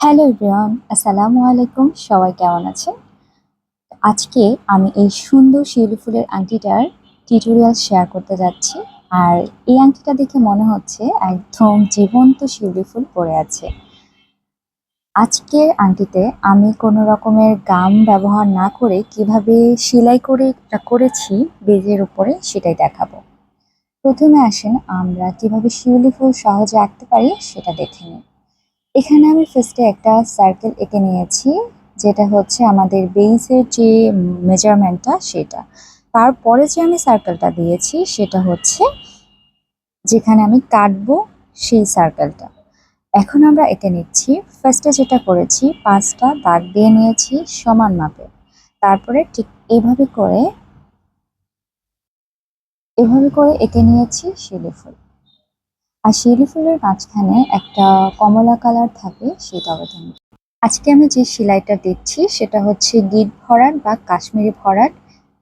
Hello everyone, আসসালামু আলাইকুম। সবাই কেমন আছেন? আজকে আমি এই সুন্দর শিউলি ফুলের আংটিটার টিউটোরিয়াল শেয়ার করতে যাচ্ছি। আর এই আংটিটা দেখে মনে হচ্ছে একদম জীবন্ত শিউলি ফুল পড়ে আছে। আজকের আংটিতে আমি কোনো রকমের গাম ব্যবহার না করে কীভাবে সেলাই করে করেছি, বেজের উপরে সেটাই দেখাবো। প্রথমে আসেন আমরা কীভাবে শিউলি ফুল সহজে আঁকতে পারি সেটা দেখে নিই। এখানে আমি ফার্স্টে একটা সার্কেল এঁকে নিয়েছি, যেটা হচ্ছে আমাদের বেইসের যে মেজারমেন্টটা সেটা। তারপরে যে আমি সার্কেলটা দিয়েছি, সেটা হচ্ছে যেখানে আমি কাটবো সেই সার্কেলটা এখন আমরা এঁকে নিচ্ছি ফার্স্টে যেটা করেছি, পাঁচটা দাগ দিয়ে নিয়েছি সমান মাপে। তারপরে ঠিক এভাবে করে এভাবে করে এঁকে নিয়েছি শিলি ফুল আর শিউলি ফুলের মাঝখানে একটা কমলা কালার থাকে, সেটা অবধান। আজকে আমি যে সেলাইটা দিচ্ছি সেটা হচ্ছে গিট ভরাট বা কাশ্মীরি ভরাট।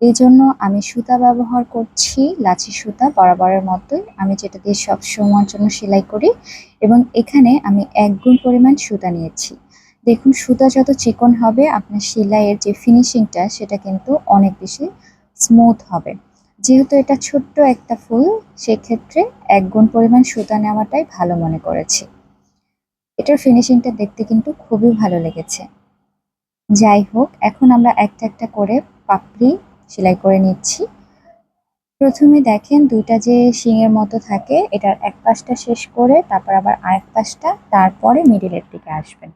এই জন্য আমি সুতা ব্যবহার করছি, লাচি সুতা বরাবরের মতোই। আমি যেটা দিয়ে সব সময়ের জন্য সেলাই করি এবং এখানে আমি এক গুণ পরিমাণ সুতা নিয়েছি। দেখুন, সুতা যত চিকন হবে, আপনার সেলাইয়ের যে ফিনিশিংটা সেটা কিন্তু অনেক বেশি স্মুথ হবে। যেহেতু এটা ছোট্ট একটা ফুল, সেক্ষেত্রে এক গুণ পরিমাণ সুতা নেওয়াটাই ভালো মনে করেছি। এটার ফিনিশিংটা দেখতে কিন্তু খুবই ভালো লেগেছে। যাই হোক, এখন আমরা একটা একটা করে পাপড়ি সেলাই করে নিচ্ছি। প্রথমে দেখেন দুইটা যে শিঙের মতো থাকে, এটার এক পাশটা শেষ করে তারপর আবার আরেক পাশটা তারপরে মিডিলের দিকে আসবেন।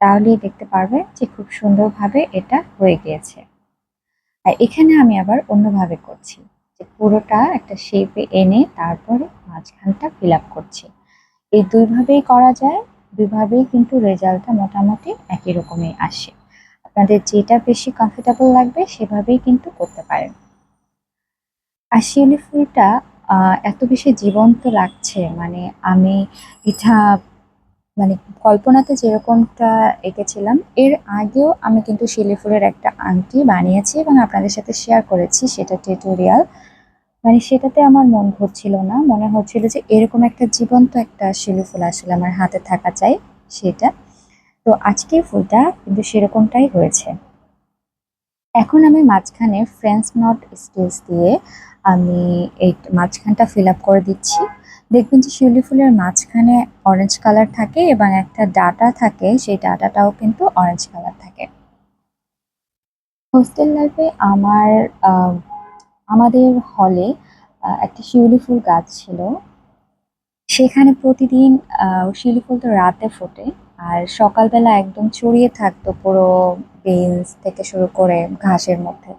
তাহলেই দেখতে পারবেন যে খুব সুন্দরভাবে এটা হয়ে গিয়েছে। আর এখানে আমি আবার অন্যভাবে করছি। যে পুরোটা একটা শেপে এনে তারপরে মাঝখানটা ফিল আপ করছি। এই দুইভাবেই করা যায়, দুইভাবেই কিন্তু রেজাল্টটা মোটামুটি একই রকমই আসে। আপনাদের যেটা বেশি কমফোর্টেবল লাগবে সেভাবেই কিন্তু করতে পারেন। শিউলি ফুলটা এত বেশি জীবন্ত লাগছে মানে আমি এটা মানে কল্পনাতে যেরকমটা এঁকেছিলাম, এর আগেও আমি কিন্তু শিউলি ফুলের একটা আংটি বানিয়েছি এবং আপনাদের সাথে শেয়ার করেছি, সেটা টিউটোরিয়াল মানে সেটাতে আমার মন ভরছিল না, মনে হচ্ছিল যে এরকম একটা জীবন্ত একটা শিলি ফুল আসলে আমার হাতে থাকা চাই, সেটা। তো আজকের ফুলটা কিন্তু সেরকমটাই হয়েছে। এখন আমি মাঝখানে ফ্রেন্স নট স্কেচ দিয়ে আমি এই মাঝখানটা ফিল আপ করে দিচ্ছি। দেখবেন যে শিউলি ফুলের মাঝখানে অরেঞ্জ কালার থাকে এবং একটা ডাটা থাকে, সেই ডাটাটাও কিন্তু অরেঞ্জ কালার থাকে। হোস্টেল লাইফে আমার আমাদের হলে একটা শিউলি ফুল গাছ ছিল। সেখানে প্রতিদিন শিউলি ফুল তো রাতে ফোটে। আর সকালবেলা একদম ছড়িয়ে থাকতো পুরো বেঞ্চ থেকে শুরু করে ঘাসের মধ্যে।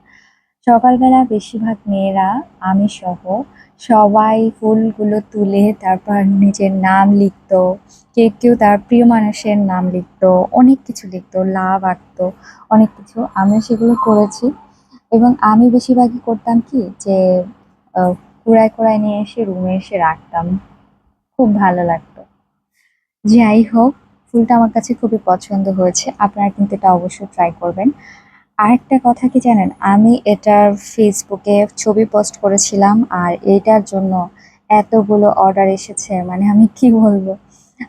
সকালবেলা বেশিরভাগ মেয়েরা, আমি সহ, সবাই ফুলগুলো তুলে তারপর নিজের নাম লিখতো, কেউ কেউ তার প্রিয় মানুষের নাম লিখতো, অনেক কিছু লিখতো, লাভ আঁকতো, অনেক কিছু। আমিও সেগুলো করেছি। এবং আমি বেশিরভাগই করতাম কি যে কুড়ায় কুড়ায় নিয়ে এসে রুমে এসে রাখতাম। খুব ভালো লাগতো। যাই হোক, ফুলটা আমার কাছে খুবই পছন্দ হয়েছে। আপনারা কিন্তু এটা অবশ্যই ট্রাই করবেন। আরেকটা কথা কি জানেন? আমি এটার ফেসবুকে ছবি পোস্ট করেছিলাম আর এটার জন্য এতগুলো অর্ডার এসেছে। মানে আমি কি বলব?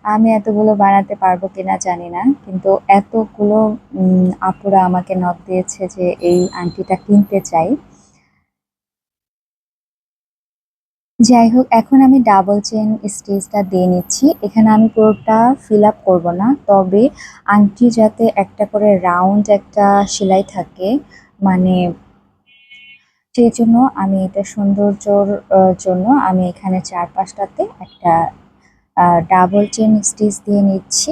আমি এতগুলো বানাতে পারব কিনা জানি না। কিন্তু এতগুলো আপুরা আমাকে নক দিয়েছে যে এই আংটিটা কিনতে চাই। যাই হোক এখন আমি ডাবল চেন স্টিচটা দিয়ে নিচ্ছি। এখানে আমি পুরোটা ফিল আপ করব না, তবে আংটি যাতে একটা করে রাউন্ড একটা সেলাই থাকে মানে সেই জন্য আমি এটা সৌন্দর্যর জন্য আমি এখানে চার পাঁচটাতে একটা ডাবল চেন স্টিচ দিয়ে নিচ্ছি।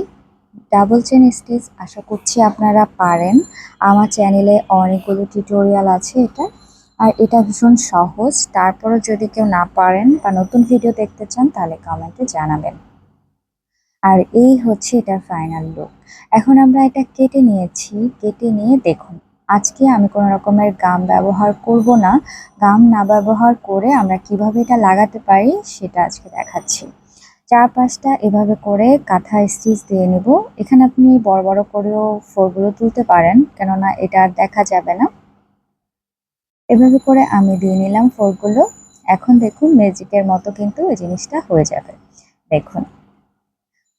ডাবল চেন স্টিচ আশা করছি আপনারা পারেন। আমার চ্যানেলে অনেকগুলো টিউটোরিয়াল আছে এটা। আর এটা ভীষণ সহজ। তারপরও যদি কেউ না পারেন বা নতুন ভিডিও দেখতে চান, তাহলে কমেন্টে জানাবেন। আর এই হচ্ছে এটার ফাইনাল লুক এখন আমরা এটা কেটে নিয়েছি। কেটে নিয়ে দেখুন, আজকে আমি কোনো রকমের গাম ব্যবহার করব না। গাম না ব্যবহার করে আমরা কীভাবে এটা লাগাতে পারি, সেটা আজকে দেখাচ্ছি। চার পাঁচটা এভাবে করে কাঁথা স্টিচ দিয়ে নেব। এখানে আপনি বড় বড় করেও ফোরগুলো তুলতে পারেন, কেননা এটা আর দেখা যাবে না। এভাবে করে আমি দিয়ে নিলাম ফোরগুলো। এখন দেখুন ম্যাজিকের মতো কিন্তু এই জিনিসটা হয়ে যাবে। দেখুন,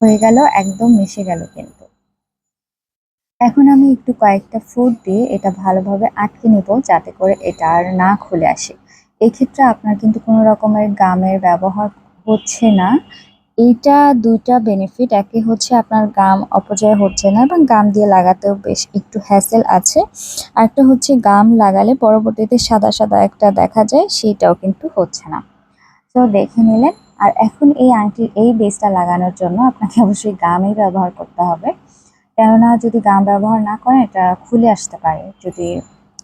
হয়ে গেল, একদম মিশে গেল কিন্তু। এখন আমি একটু কয়েকটা ফুড দিয়ে এটা ভালোভাবে আটকে নেব যাতে করে এটা আর না খুলে আসে। এক্ষেত্রে আপনার কিন্তু কোনো রকমের গামের ব্যবহার হচ্ছে না। এইটা দুইটা বেনিফিট একই হচ্ছে আপনার গাম অপচয় হচ্ছে না এবং গাম দিয়ে লাগাতেও বেশ একটু হ্যাসেল আছে। আর একটা হচ্ছে গাম লাগালে পরবর্তীতে সাদা সাদা একটা দেখা যায় সেইটাও কিন্তু হচ্ছে না। তো দেখে নিলেন। আর এখন এই আংটির এই বেসটা লাগানোর জন্য আপনাকে অবশ্যই গামই ব্যবহার করতে হবে। কেননা যদি গাম ব্যবহার না করেন, এটা খুলে আসতে পারে। যদি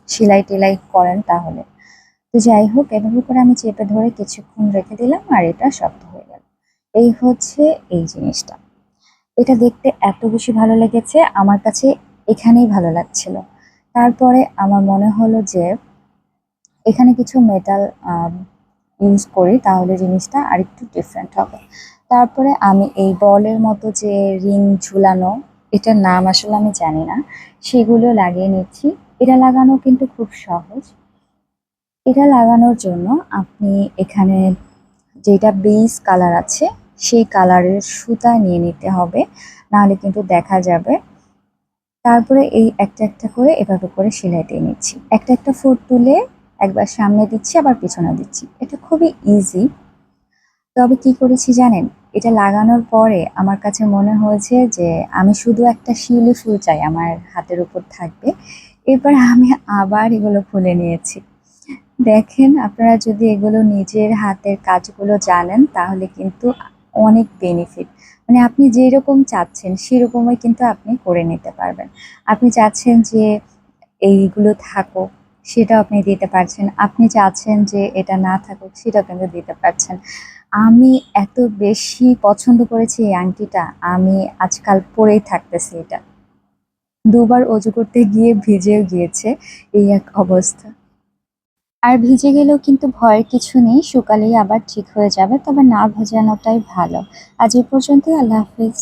সেলাই টেলাই করেন তাহলে। তো যাই হোক, এভাবে করে আমি চেপে ধরে কিছুক্ষণ রেখে দিলাম আর এটা শক্ত এই হচ্ছে এই জিনিসটা। এটা দেখতে এত বেশি ভালো লেগেছে, আমার কাছে এখানেই ভালো লাগছিল। তারপরে আমার মনে হলো যে এখানে কিছু মেটাল ইউজ করি, তাহলে জিনিসটা আরেকটু ডিফারেন্ট হবে। তারপরে আমি এই বলের মতো যে রিং ঝুলানো, এটার নাম আসলে আমি জানি না, সেগুলো লাগিয়ে নিচ্ছি। এটা লাগানো কিন্তু খুব সহজ। এটা লাগানোর জন্য আপনি এখানে যেটা বেস কালার আছে সেই কালারের সুতা নিয়ে নিতে হবে। নাহলে কিন্তু দেখা যাবে। তারপরে এই একটা একটা করে এভাবে করে সেলাই দিয়ে নিচ্ছি। একটা একটা ফুট তুলে একবার সামনে দিচ্ছি, আবার পিছনে দিচ্ছি। এটা খুবই ইজি তবে কি করেছি জানেন? এটা লাগানোর পরে আমার কাছে মনে হয়েছে যে আমি শুধু একটা শিউলি ফুল চাই আমার হাতের উপর থাকবে। এরপর আমি আবার এগুলো খুলে নিয়েছি। দেখেন, আপনারা যদি এগুলো নিজের হাতের কাজগুলো জানেন, তাহলে কিন্তু অনেক বেনিফিট মানে আপনি যেরকম চাচ্ছেন, সেরকমই কিন্তু আপনি করে নিতে পারবেন। আপনি চাচ্ছেন যে এইগুলো থাকুক, সেটাও আপনি দিতে পারছেন। আপনি চাচ্ছেন যে এটা না থাকুক, সেটাও কিন্তু দিতে পারছেন। আমি এত বেশি পছন্দ করেছি এই আংটিটা, আমি আজকাল পরেই থাকতেছি এটা। দুবার অজু করতে গিয়ে ভিজেও গিয়েছে এই এক অবস্থা। আর ভিজে গেলেও কিন্তু ভয়ের কিছু নেই সকালেই আবার ঠিক হয়ে যাবে, তবে না ভেজানোটাই ভালো। আজ এ পর্যন্তই, আল্লাহ হাফিজ।